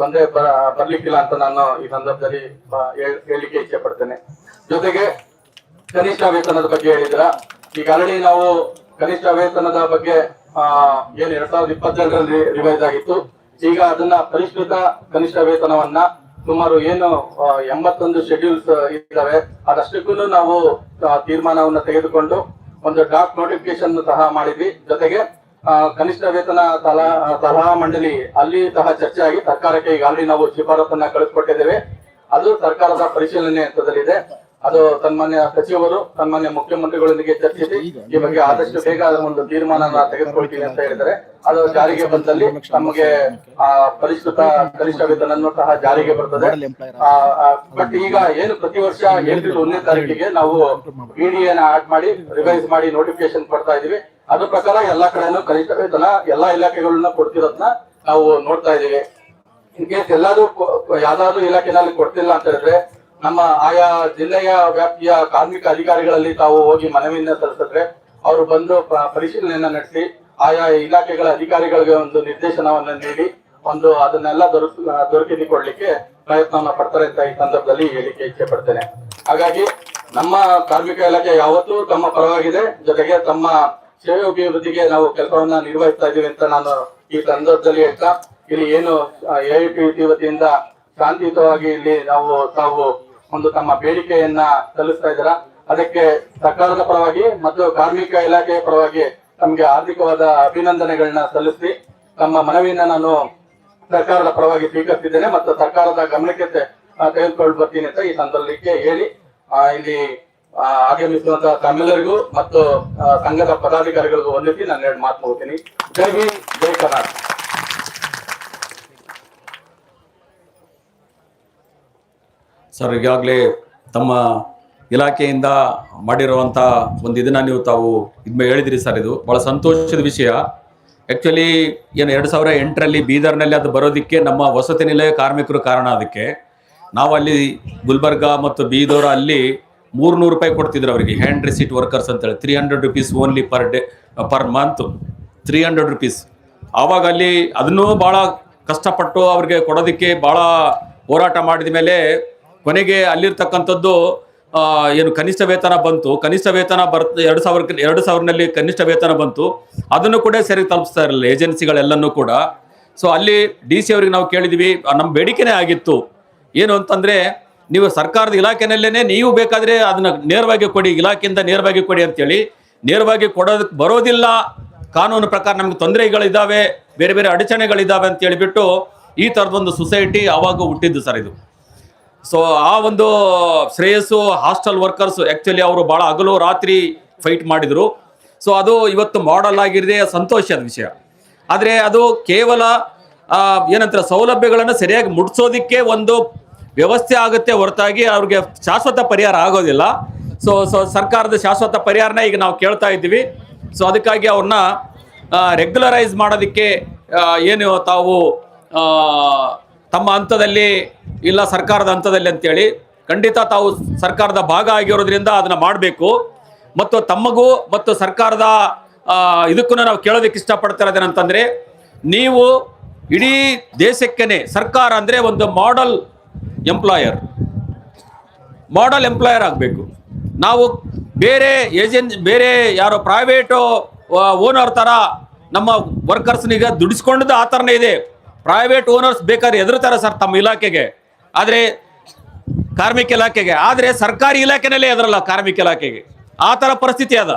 ತೊಂದರೆ ಬರಲಿಕ್ಕಿಲ್ಲ ಅಂತ ನಾನು ಈ ಸಂದರ್ಭದಲ್ಲಿ ಹೇಳಿಕೆ ಇಚ್ಛೆ ಪಡ್ತೇನೆ. ಜೊತೆಗೆ ಕನಿಷ್ಠ ವೇತನದ ಬಗ್ಗೆ ಹೇಳಿದ್ರ ಈಗ ಅಲ್ಲಿ ನಾವು ಕನಿಷ್ಠ ವೇತನದ ಬಗ್ಗೆ ಏನು ಎರಡ್ ಸಾವಿರದ ಇಪ್ಪತ್ತೆರಡರಲ್ಲಿ ರಿವೈಸ್ ಆಗಿತ್ತು. ಈಗ ಅದನ್ನ ಪರಿಷ್ಕೃತ ಕನಿಷ್ಠ ವೇತನವನ್ನ ಸುಮಾರು ಏನು ಎಂಬತ್ತೊಂದು ಶೆಡ್ಯೂಲ್ಸ್ ಇದ್ದಾವೆ. ಅದಷ್ಟಕ್ಕೂ ನಾವು ತೀರ್ಮಾನವನ್ನ ತೆಗೆದುಕೊಂಡು ಒಂದು ಡಾಕ್ ನೋಟಿಫಿಕೇಶನ್ ಸಹ ಮಾಡಿದ್ವಿ. ಜೊತೆಗೆ ಕನಿಷ್ಠ ವೇತನ ತಲಾ ಸಲಹಾ ಮಂಡಳಿ ಅಲ್ಲಿ ಸಹ ಚರ್ಚೆ ಆಗಿ ಸರ್ಕಾರಕ್ಕೆ ಈಗ ಆಲ್ರೆಡಿ ನಾವು ಶಿಫಾರಸನ್ನ ಕಳಿಸ್ಕೊಟ್ಟಿದ್ದೇವೆ. ಅದು ಸರ್ಕಾರದ ಪರಿಶೀಲನೆ ಹಂತದಲ್ಲಿದೆ. ಅದು ತನ್ಮಾನ್ಯ ಸಚಿವರು ತನ್ಮಾನ್ಯ ಮುಖ್ಯಮಂತ್ರಿಗಳೊಂದಿಗೆ ಚರ್ಚಿಸಿ, ಈ ಬಗ್ಗೆ ಆದಷ್ಟು ಬೇಗ ಒಂದು ತೀರ್ಮಾನ ತೆಗೆದುಕೊಳ್ತೀನಿ ಅಂತ ಹೇಳಿದರೆ ಅದು ಜಾರಿಗೆ ಬಂದಲ್ಲಿ ನಮಗೆ, ಆ, ಪರಿಷ್ಕೃತ ಕನಿಷ್ಠ ವೇತನ ಸಹ ಜಾರಿಗೆ ಬರ್ತದೆ. ಬಟ್ ಈಗ ಏನು ಪ್ರತಿ ವರ್ಷ ಏಪ್ರಿಲ್ ಒಂದನೇ ತಾರೀಕಿಗೆ ನಾವು ನ ಆಡ್ ಮಾಡಿ ರಿವೈಸ್ ಮಾಡಿ ನೋಟಿಫಿಕೇಶನ್ ಕೊಡ್ತಾ ಇದೀವಿ ಅದ್ರ ಪ್ರಕಾರ ಎಲ್ಲಾ ಕಡೆನೂ ಕನಿಷ್ಠ ವೇತನ, ಎಲ್ಲಾ ಇಲಾಖೆಗಳನ್ನ ಕೊಡ್ತಿರೋದ್ನ ನಾವು ನೋಡ್ತಾ ಇದೀವಿ ಇನ್ ಕೇಸ್ ಎಲ್ಲಾದ್ರೂ ಯಾವ್ದಾದ್ರು ಇಲಾಖೆನಲ್ಲಿ ಕೊಡ್ತಿಲ್ಲ ಅಂತ ಹೇಳಿದ್ರೆ ನಮ್ಮ ಆಯಾ ಜಿಲ್ಲೆಯ ವ್ಯಾಪ್ತಿಯ ಕಾರ್ಮಿಕ ಅಧಿಕಾರಿಗಳಲ್ಲಿ ತಾವು ಹೋಗಿ ಮನವಿಯನ್ನ ಸಲ್ಲಿಸಿದ್ರೆ ಅವರು ಬಂದು ಪರಿಶೀಲನೆಯನ್ನ ನಡೆಸಿ ಆಯಾ ಇಲಾಖೆಗಳ ಅಧಿಕಾರಿಗಳಿಗೆ ಒಂದು ನಿರ್ದೇಶನವನ್ನ ನೀಡಿ ಒಂದು ಅದನ್ನೆಲ್ಲ ದೊರಕ ದೊರಕಿಸಿಕೊಡ್ಲಿಕ್ಕೆ ಪ್ರಯತ್ನವನ್ನ ಪಡ್ತಾರೆ ಅಂತ ಈ ಸಂದರ್ಭದಲ್ಲಿ ಹೇಳಿಕೆ ಇಚ್ಛೆ ಪಡ್ತೇನೆ. ಹಾಗಾಗಿ ನಮ್ಮ ಕಾರ್ಮಿಕ ಇಲಾಖೆ ಯಾವತ್ತೂ ತಮ್ಮ ಪರವಾಗಿದೆ. ಜೊತೆಗೆ ತಮ್ಮ ಸೇವೆ ಅಭಿವೃದ್ಧಿಗೆ ನಾವು ಕೆಲಸವನ್ನ ನಿರ್ವಹಿಸ್ತಾ ಇದ್ದೀವಿ ಅಂತ ನಾನು ಈ ಸಂದರ್ಭದಲ್ಲಿ ಹೇಳ್ತಾ, ಇಲ್ಲಿ ಏನು ಎಐಟಿ ವತಿಯಿಂದ ಶಾಂತಿಯುತವಾಗಿ ಇಲ್ಲಿ ನಾವು ತಾವು ಒಂದು ತಮ್ಮ ಬೇಡಿಕೆಯನ್ನ ಸಲ್ಲಿಸ್ತಾ ಇದ್ದೀರಾ? ಅದಕ್ಕೆ ಸರ್ಕಾರದ ಪರವಾಗಿ ಮತ್ತು ಕಾರ್ಮಿಕ ಇಲಾಖೆಯ ಪರವಾಗಿ ತಮ್ಗೆ ಆರ್ಥಿಕವಾದ ಅಭಿನಂದನೆಗಳನ್ನ ಸಲ್ಲಿಸಿ ತಮ್ಮ ಮನವಿಯನ್ನ ನಾನು ಸರ್ಕಾರದ ಪರವಾಗಿ ಸ್ವೀಕರಿಸಿದ್ದೇನೆ ಮತ್ತು ಸರ್ಕಾರದ ಗಮನಕ್ಕೆ ತೆಗೆದುಕೊಂಡು ಬರ್ತೀನಿ ಅಂತ ಈ ಸಂದರ್ಭಕ್ಕೆ ಹೇಳಿ ಇಲ್ಲಿ ಆಗಮಿಸುವಂತಹ ತಮ್ಮೆಲ್ಲರಿಗೂ ಮತ್ತು ಸಂಘದ ಪದಾಧಿಕಾರಿಗಳಿಗೂ ವಂದಿಸಿ ನಾನು ಎರಡು ಮಾತು ಹೋಗ್ತೀನಿ ಜೈ ಹಿಂದ್, ಜೈ ಕರ್ನಾಟಕ. ಸರ್, ಈಗಾಗಲೇ ತಮ್ಮ ಇಲಾಖೆಯಿಂದ ಮಾಡಿರುವಂಥ ಒಂದು ಇದನ್ನು ನೀವು ತಾವು ಇದು ಹೇಳಿದಿರಿ ಸರ್ ಇದು. ಭಾಳ ಸಂತೋಷದ ವಿಷಯ. ಆ್ಯಕ್ಚುಲಿ ಏನು ಎರಡು ಸಾವಿರ ಎಂಟರಲ್ಲಿ ಬೀದರ್ನಲ್ಲಿ ಅದು ಬರೋದಕ್ಕೆ ನಮ್ಮ ವಸತಿ ನಿಲಯ ಕಾರ್ಮಿಕರು ಕಾರಣ ಅದಕ್ಕೆ. ನಾವು ಅಲ್ಲಿ ಗುಲ್ಬರ್ಗ ಮತ್ತು ಬೀದರ್ ಅಲ್ಲಿ ಮೂರ್ನೂರು ರೂಪಾಯಿ ಕೊಡ್ತಿದ್ರು ಅವರಿಗೆ. ಹ್ಯಾಂಡ್ ರಿಸೀಟ್ ವರ್ಕರ್ಸ್ ಅಂತೇಳಿ. Three hundred rupees only per day per month three hundred rupees ಆವಾಗ ಅಲ್ಲಿ ಅದನ್ನೂ ಭಾಳ ಕಷ್ಟಪಟ್ಟು ಅವ್ರಿಗೆ ಕೊಡೋದಕ್ಕೆ ಭಾಳ ಹೋರಾಟ ಮಾಡಿದ ಮೇಲೆ ಕೊನೆಗೆ ಅಲ್ಲಿರ್ತಕ್ಕಂಥದ್ದು ಏನು ಕನಿಷ್ಠ ವೇತನ ಬಂತು. ಕನಿಷ್ಠ ವೇತನ ಬರ್ತ ಎರಡು ಸಾವಿರ ಎರಡು ಸಾವಿರನಲ್ಲಿ ಕನಿಷ್ಠ ವೇತನ ಬಂತು. ಅದನ್ನು ಕೂಡ ಸರಿ ತಲುಪಿಸ್ತಾ ಇರಲಿಲ್ಲ, ಏಜೆನ್ಸಿಗಳೆಲ್ಲನೂ ಕೂಡ. ಸೊ, ಅಲ್ಲಿ ಡಿ ಸಿ ಅವ್ರಿಗೆ ನಾವು ಕೇಳಿದ್ವಿ ನಮ್ಮ ಬೇಡಿಕೆನೇ ಆಗಿತ್ತು. ಏನು ಅಂತಂದರೆ, ನೀವು ಸರ್ಕಾರದ ಇಲಾಖೆನಲ್ಲೇ ನೀವು ಬೇಕಾದರೆ ಅದನ್ನು ನೇರವಾಗಿ ಕೊಡಿ, ಇಲಾಖೆಯಿಂದ ನೇರವಾಗಿ ಕೊಡಿ ಅಂತೇಳಿ. ನೇರವಾಗಿ ಕೊಡೋದಕ್ಕೆ ಬರೋದಿಲ್ಲ. ಕಾನೂನು ಪ್ರಕಾರ ನಮಗೆ ತೊಂದರೆಗಳಿದ್ದಾವೆ ಬೇರೆ ಬೇರೆ ಅಡಚಣೆಗಳಿದ್ದಾವೆ ಅಂತ ಹೇಳಿಬಿಟ್ಟು ಈ ಥರದೊಂದು ಸೊಸೈಟಿ ಆವಾಗ ಹುಟ್ಟಿದ್ದು ಸರ್ ಇದು. ಸೊ ಆ ಒಂದು ಶ್ರೇಯಸ್ಸು ಹಾಸ್ಟೆಲ್ ವರ್ಕರ್ಸ್ ಆ್ಯಕ್ಚುಲಿ ಅವರು ಭಾಳ ಹಗಲು ರಾತ್ರಿ ಫೈಟ್ ಮಾಡಿದರು. ಸೊ ಅದು ಇವತ್ತು ಮಾಡಲ್ ಆಗಿರದೆ ಸಂತೋಷದ ವಿಷಯ. ಆದರೆ ಅದು ಕೇವಲ ಏನಂತಾರೆ ಸೌಲಭ್ಯಗಳನ್ನು ಸರಿಯಾಗಿ ಮುಟ್ಸೋದಿಕ್ಕೆ ಒಂದು ವ್ಯವಸ್ಥೆ ಆಗುತ್ತೆ ಹೊರತಾಗಿ ಅವ್ರಿಗೆ ಶಾಶ್ವತ ಪರಿಹಾರ ಆಗೋದಿಲ್ಲ. ಸೊ ಸೊ ಸರ್ಕಾರದ ಶಾಶ್ವತ ಪರಿಹಾರನ ಈಗ ನಾವು ಕೇಳ್ತಾ ಇದ್ದೀವಿ. ಸೊ ಅದಕ್ಕಾಗಿ ಅವ್ರನ್ನ ರೆಗ್ಯುಲರೈಸ್ ಮಾಡೋದಕ್ಕೆ ಏನು ತಾವು ತಮ್ಮ ಹಂತದಲ್ಲಿ ಇಲ್ಲ ಸರ್ಕಾರದ ಹಂತದಲ್ಲಿ ಅಂತೇಳಿ ಖಂಡಿತ ತಾವು ಸರ್ಕಾರದ ಭಾಗ ಆಗಿರೋದ್ರಿಂದ ಅದನ್ನ ಮಾಡಬೇಕು. ಮತ್ತು ತಮಗೂ ಮತ್ತು ಸರ್ಕಾರದ ಇದಕ್ಕೂ ನಾವು ಕೇಳೋದಕ್ಕೆ ಇಷ್ಟಪಡ್ತಾ ಅಂತಂದ್ರೆ ನೀವು ಇಡೀ ದೇಶಕ್ಕೇನೆ ಸರ್ಕಾರ ಅಂದರೆ ಒಂದು ಮಾಡಲ್ ಎಂಪ್ಲಾಯರ್ ಮಾಡಲ್ ಎಂಪ್ಲಾಯರ್ ಆಗಬೇಕು. ನಾವು ಬೇರೆ ಏಜೆನ್ ಬೇರೆ ಯಾರೋ ಪ್ರೈವೇಟು ಓನರ್ ಥರ ನಮ್ಮ ವರ್ಕರ್ಸ್ನಿಗೆ ದುಡಿಸ್ಕೊಂಡದ್ದು ಆ ಥರನೇ ಇದೆ. ಪ್ರೈವೇಟ್ ಓನರ್ಸ್ ಬೇಕಾದ್ರೆ ಎದುರ್ತಾರೆ ಸರ್ ತಮ್ಮ ಇಲಾಖೆಗೆ. ಆದರೆ ಕಾರ್ಮಿಕ ಇಲಾಖೆಗೆ. ಆದರೆ ಸರ್ಕಾರಿ ಇಲಾಖೆನಲ್ಲೇ ಹೆದರಲ್ಲ ಕಾರ್ಮಿಕ ಇಲಾಖೆಗೆ. ಆ ಥರ ಪರಿಸ್ಥಿತಿ ಅದ.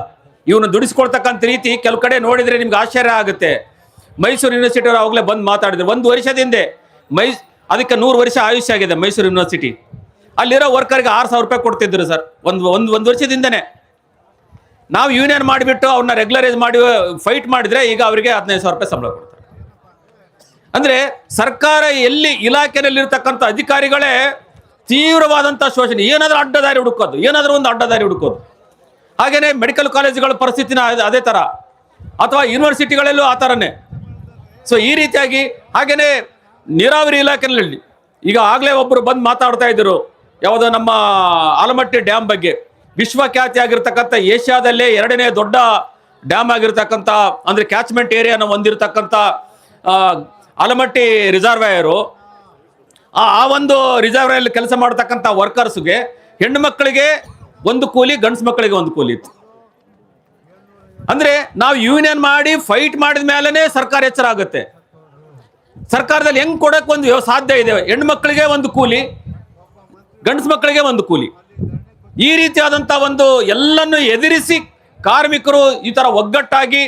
ಇವನು ದುಡಿಸ್ಕೊಳ್ತಕ್ಕಂಥ ರೀತಿ ಕೆಲವು ಕಡೆ ನೋಡಿದರೆ ನಿಮ್ಗೆ ಆಶ್ಚರ್ಯ ಆಗುತ್ತೆ. ಮೈಸೂರು ಯೂನಿವರ್ಸಿಟಿ ಅವರು ಅವಾಗಲೇ ಬಂದು ಮಾತಾಡಿದ್ರು. ಒಂದು ವರ್ಷದ ಹಿಂದೆ ಮೈ ಅದಕ್ಕೆ ನೂರು ವರ್ಷ ಆಯುಷ್ಯ ಆಗಿದೆ ಮೈಸೂರು ಯೂನಿವರ್ಸಿಟಿ ಅಲ್ಲಿರೋ ವರ್ಕರ್ಗೆ ಆರು ಸಾವಿರ ರೂಪಾಯಿ ಕೊಡ್ತಿದ್ರು ಸರ್. ಒಂದು ಒಂದು ಒಂದು ವರ್ಷದಿಂದನೇ. ನಾವು ಯೂನಿಯನ್ ಮಾಡಿಬಿಟ್ಟು ಅವ್ರನ್ನ ರೆಗ್ಯುಲರೈಸ್ ಮಾಡಿ ಫೈಟ್ ಮಾಡಿದ್ರೆ ಈಗ ಅವರಿಗೆ ಹದಿನೈದು ಸಾವಿರ ರೂಪಾಯಿ ಸಂಬಳ ಅಂದ್ರೆ ಸರ್ಕಾರ ಎಲ್ಲಿ ಇಲಾಖೆನಲ್ಲಿರ್ತಕ್ಕಂಥ ಅಧಿಕಾರಿಗಳೇ ತೀವ್ರವಾದಂಥ ಶೋಷಣೆ. ಏನಾದ್ರೂ ಅಡ್ಡದಾರಿ ಹುಡುಕೋದು, ಏನಾದ್ರೂ ಒಂದು ಅಡ್ಡದಾರಿ ಹುಡುಕೋದು. ಹಾಗೇನೆ ಮೆಡಿಕಲ್ ಕಾಲೇಜುಗಳ ಪರಿಸ್ಥಿತಿನ ಅದೇ- ಥರ ಅಥವಾ ಯೂನಿವರ್ಸಿಟಿಗಳಲ್ಲೂ ಆ ಥರನೇ ಸೊ ಈ ರೀತಿಯಾಗಿ ಹಾಗೇನೆ ನೀರಾವರಿ ಇಲಾಖೆಯಲ್ಲಿ ಈಗ ಆಗಲೇ ಒಬ್ಬರು ಬಂದು ಮಾತಾಡ್ತಾ ಇದ್ದರು ಯಾವುದೋ ನಮ್ಮ ಆಲಮಟ್ಟಿ ಡ್ಯಾಮ್ ಬಗ್ಗೆ. ವಿಶ್ವಖ್ಯಾತಿ ಆಗಿರ್ತಕ್ಕಂಥ ಏಷ್ಯಾದಲ್ಲೇ ಎರಡನೇ ದೊಡ್ಡ ಡ್ಯಾಮ್ ಆಗಿರ್ತಕ್ಕಂಥ, ಅಂದರೆ ಕ್ಯಾಚ್ಮೆಂಟ್ ಏರಿಯಾನ ಹೊಂದಿರತಕ್ಕಂಥ ಆಲಮಟ್ಟಿ ರಿಸರ್ವಾಯರು, ಆ ಒಂದು ರಿಸರ್ವಾಯರ್ ಕೆಲಸ ಮಾಡತಕ್ಕಂಥ ವರ್ಕರ್ಸ್ಗೆ ಹೆಣ್ಣು ಮಕ್ಕಳಿಗೆ ಒಂದು ಕೂಲಿ, ಗಂಡ್ಸು ಮಕ್ಕಳಿಗೆ ಒಂದು ಕೂಲಿ ಇತ್ತು. ಅಂದ್ರೆ ನಾವು ಯೂನಿಯನ್ ಮಾಡಿ, ಫೈಟ್ ಮಾಡಿದ ಮೇಲೆನೆ ಸರ್ಕಾರ ಎಚ್ಚರ ಆಗುತ್ತೆ. ಸರ್ಕಾರದಲ್ಲಿ ಹೆಂಗ್ ಕೊಡಕ್ ಒಂದು ಸಾಧ್ಯ ಇದೆ? ಹೆಣ್ಣು ಮಕ್ಕಳಿಗೆ ಒಂದು ಕೂಲಿ, ಗಂಡ್ಸು ಮಕ್ಕಳಿಗೆ ಒಂದು ಕೂಲಿ. ಈ ರೀತಿಯಾದಂಥ ಒಂದು ಎಲ್ಲನ್ನು ಎದುರಿಸಿ ಕಾರ್ಮಿಕರು ಈ ಥರ ಒಗ್ಗಟ್ಟಾಗಿ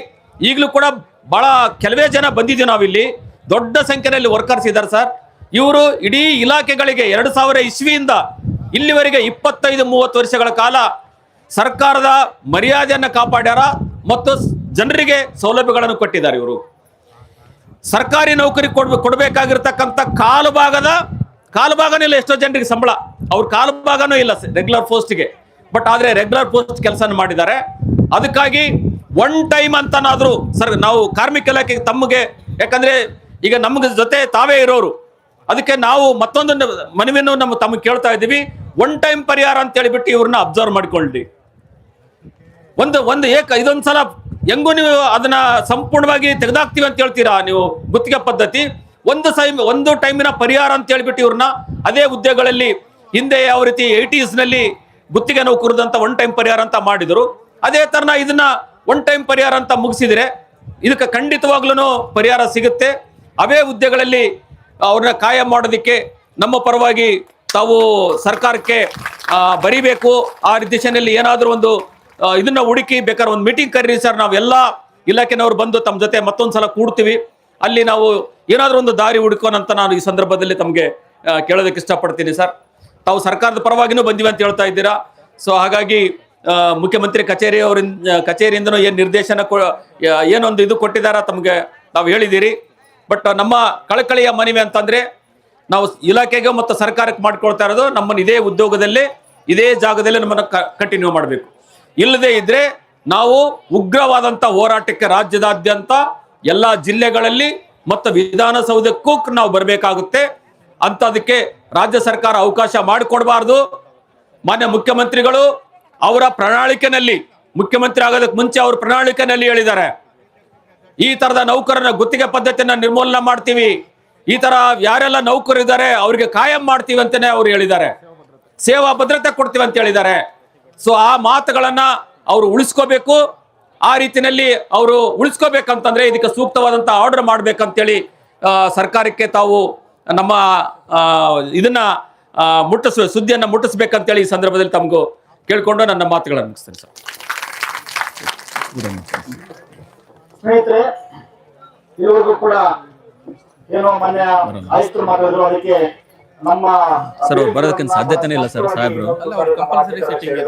ಈಗಲೂ ಕೂಡ ಬಹಳ ಕೆಲವೇ ಜನ ಬಂದಿದ್ದೀವಿ ನಾವಿಲ್ಲಿ. ದೊಡ್ಡ ಸಂಖ್ಯೆಯಲ್ಲಿ ವರ್ಕರ್ಸ್ ಇದ್ದಾರೆ ಸರ್ ಇವರು ಇಡೀ ಇಲಾಖೆಗಳಿಗೆ ಎರಡು ಸಾವಿರ ಇಸ್ವಿಯಿಂದ ಇಲ್ಲಿವರೆಗೆ ಇಪ್ಪತ್ತೈದು, ಮೂವತ್ತು ವರ್ಷಗಳ ಕಾಲ ಸರ್ಕಾರದ ಮರ್ಯಾದೆಯನ್ನು ಕಾಪಾಡ್ಯಾರ ಮತ್ತು ಜನರಿಗೆ ಸೌಲಭ್ಯಗಳನ್ನು ಕೊಟ್ಟಿದ್ದಾರೆ ಇವರು. ಸರ್ಕಾರಿ ನೌಕರಿ ಕೊಡ್ಬೇಕು ಕೊಡಬೇಕಾಗಿರ್ತಕ್ಕಂಥ ಕಾಲು ಭಾಗದ ಕಾಲು ಇಲ್ಲ ಎಷ್ಟೋ ಜನರಿಗೆ ಸಂಬಳ. ಅವ್ರ ಕಾಲು ಭಾಗನೂ ಇಲ್ಲ ರೆಗ್ಯುಲರ್ ಪೋಸ್ಟ್ಗೆ ಬಟ್ ಆದರೆ ರೆಗ್ಯುಲರ್ ಪೋಸ್ಟ್ ಕೆಲಸ ಮಾಡಿದ್ದಾರೆ. ಅದಕ್ಕಾಗಿ ಒನ್ ಟೈಮ್ ಅಂತನಾದರೂ ಸರ್ ನಾವು ಕಾರ್ಮಿಕ ಇಲಾಖೆಗೆ ತಮಗೆ ಯಾಕಂದ್ರೆ ಈಗ ನಮಗೆ ಜೊತೆ ತಾವೇ ಇರೋರು. ಅದಕ್ಕೆ ನಾವು ಮತ್ತೊಂದು ಮನವಿಯನ್ನು ನಮ್ಮ ತಮಗೆ ಕೇಳ್ತಾ ಇದ್ದೀವಿ. ಒನ್ ಟೈಮ್ ಪರಿಹಾರ ಅಂತ ಹೇಳಿಬಿಟ್ಟು ಇವ್ರನ್ನ ಅಬ್ಸರ್ವ್ ಮಾಡ್ಕೊಳ್ಳಿ ಒಂದು ಒಂದು ಏಕ ಇದೊಂದು ಸಲ ಹೆಂಗೂ ನೀವು ಅದನ್ನ ಸಂಪೂರ್ಣವಾಗಿ ತೆಗೆದಾಕ್ತೀವಿ ಅಂತ ಹೇಳ್ತೀರಾ ನೀವು ಗುತ್ತಿಗೆ ಪದ್ಧತಿ? ಒಂದು ಸೈ, ಒಂದು ಟೈಮಿನ ಪರಿಹಾರ ಅಂತ ಹೇಳಿಬಿಟ್ಟು ಇವ್ರನ್ನ ಅದೇ ಹುದ್ದೆಗಳಲ್ಲಿ ಹಿಂದೆ ಯಾವ ರೀತಿ ಏಯ್ಟೀಸ್ನಲ್ಲಿ ಗುತ್ತಿಗೆ ನೌಕರದಂತ ಒನ್ ಟೈಮ್ ಪರಿಹಾರ ಅಂತ ಮಾಡಿದ್ರು. ಅದೇ ತರನ ಇದನ್ನ ಒನ್ ಟೈಮ್ ಪರಿಹಾರ ಅಂತ ಮುಗಿಸಿದ್ರೆ ಇದಕ್ಕೆ ಖಂಡಿತವಾಗ್ಲೂ ಪರಿಹಾರ ಸಿಗುತ್ತೆ. ಅವೇ ಹುದ್ದೆಗಳಲ್ಲಿ ಅವ್ರನ್ನ ಕಾಯಂ ಮಾಡೋದಕ್ಕೆ ನಮ್ಮ ಪರವಾಗಿ ತಾವು ಸರ್ಕಾರಕ್ಕೆ ಬರೀಬೇಕು. ಆ ದಿಶೆಯಲ್ಲಿ ಏನಾದರೂ ಒಂದು ಇದನ್ನ ಹುಡುಕಿ ಬೇಕಾದ್ರೆ ಒಂದು ಮೀಟಿಂಗ್ ಕರೀರಿ ಸರ್. ನಾವೆಲ್ಲ ಇಲಾಖೆನವ್ರು ಬಂದು ತಮ್ಮ ಜೊತೆ ಮತ್ತೊಂದು ಸಲ ಕೂಡ್ತೀವಿ. ಅಲ್ಲಿ ನಾವು ಏನಾದರೂ ಒಂದು ದಾರಿ ಹುಡುಕೋಣಂತ ನಾನು ಈ ಸಂದರ್ಭದಲ್ಲಿ ತಮಗೆ ಕೇಳೋದಕ್ಕೆ ಇಷ್ಟಪಡ್ತೀನಿ ಸರ್. ತಾವು ಸರ್ಕಾರದ ಪರವಾಗಿನೂ ಬಂದಿವಿ ಅಂತ ಹೇಳ್ತಾ ಇದ್ದೀರಾ. ಸೊ ಹಾಗಾಗಿ ಮುಖ್ಯಮಂತ್ರಿ ಕಚೇರಿ ಅವರಿಂದ ಕಚೇರಿಯಿಂದನೂ ಏನು ನಿರ್ದೇಶನ ಏನೊಂದು ಇದು ಕೊಟ್ಟಿದ್ದಾರೆ ತಮಗೆ ತಾವು ಹೇಳಿದ್ದೀರಿ. ಬಟ್ ನಮ್ಮ ಕಳಕಳಿಯ ಮನವಿ ಅಂತಂದ್ರೆ ನಾವು ಇಲಾಖೆಗೆ ಮತ್ತು ಸರ್ಕಾರಕ್ಕೆ ಮಾಡ್ಕೊಳ್ತಾ ಇರೋದು ನಮ್ಮನ್ನು ಇದೇ ಉದ್ಯೋಗದಲ್ಲಿ, ಇದೇ ಜಾಗದಲ್ಲಿ ನಮ್ಮನ್ನು ಕಂಟಿನ್ಯೂ ಮಾಡಬೇಕು. ಇಲ್ಲದೆ ಇದ್ರೆ ನಾವು ಉಗ್ರವಾದಂಥ ಹೋರಾಟಕ್ಕೆ ರಾಜ್ಯದಾದ್ಯಂತ ಎಲ್ಲ ಜಿಲ್ಲೆಗಳಲ್ಲಿ ಮತ್ತು ವಿಧಾನಸೌಧಕ್ಕೂ ನಾವು ಬರಬೇಕಾಗುತ್ತೆ. ಅಂಥದಕ್ಕೆ ರಾಜ್ಯ ಸರ್ಕಾರ ಅವಕಾಶ ಮಾಡಿಕೊಡಬಾರ್ದು. ಮಾನ್ಯ ಮುಖ್ಯಮಂತ್ರಿಗಳು ಅವರ ಪ್ರಣಾಳಿಕೆನಲ್ಲಿ, ಮುಖ್ಯಮಂತ್ರಿ ಆಗೋದಕ್ಕೆ ಮುಂಚೆ ಅವ್ರ ಪ್ರಣಾಳಿಕೆನಲ್ಲಿ ಹೇಳಿದ್ದಾರೆ. ಈ ತರದ ನೌಕರನ ಗುತ್ತಿಗೆ ಪದ್ಧತಿಯನ್ನ ನಿರ್ಮೂಲನೆ ಮಾಡ್ತೀವಿ. ಈ ತರ ಯಾರೆಲ್ಲ ನೌಕರ ಇದ್ದಾರೆ ಅವರಿಗೆ ಕಾಯಂ ಮಾಡ್ತೀವಿ ಅಂತಾನೆ ಅವ್ರು ಹೇಳಿದ್ದಾರೆ. ಸೇವಾ ಭದ್ರತೆ ಕೊಡ್ತೀವಿ ಅಂತ ಹೇಳಿದ್ದಾರೆ. ಸೊ ಆ ಮಾತುಗಳನ್ನ ಅವರು ಉಳಿಸ್ಕೋಬೇಕು. ಆ ರೀತಿಯಲ್ಲಿ ಅವರು ಉಳಿಸ್ಕೋಬೇಕಂತಂದ್ರೆ ಇದಕ್ಕೆ ಸೂಕ್ತವಾದಂತ ಆರ್ಡರ್ ಮಾಡ್ಬೇಕಂತೇಳಿ ಸರ್ಕಾರಕ್ಕೆ ತಾವು ನಮ್ಮ ಇದನ್ನ ಮುಟ್ಟಿಸ್, ಸುದ್ದಿಯನ್ನ ಮುಟ್ಟಿಸ್ಬೇಕಂತೇಳಿ ಈ ಸಂದರ್ಭದಲ್ಲಿ ತಮಗೂ ಕೇಳ್ಕೊಂಡು ನನ್ನ ಮಾತುಗಳನ್ನು ಮುಗಿಸ್ತೇನೆ ಸರ್. ಸ್ನೇಹಿತರೆ ಇವರಿಗೂ ಕೂಡ ಏನೋ ಮಾನ್ಯ ಆಯುಕ್ತರು ಮಾತಾಡಿದ್ರು ಅದಕ್ಕೆ ನಮ್ಮ ಸರ್, ಬರೋದಕ್ಕೆ ಸಾಧ್ಯತೆ ಸಾಧ್ಯತೆನೇ ಇಲ್ಲ ಸರ್, ಸಾಹೇಬ್ರು. ಕಂಪಲ್ಸರಿ ಸೆಟ್ಟಿಂಗ್ ಇದೆ.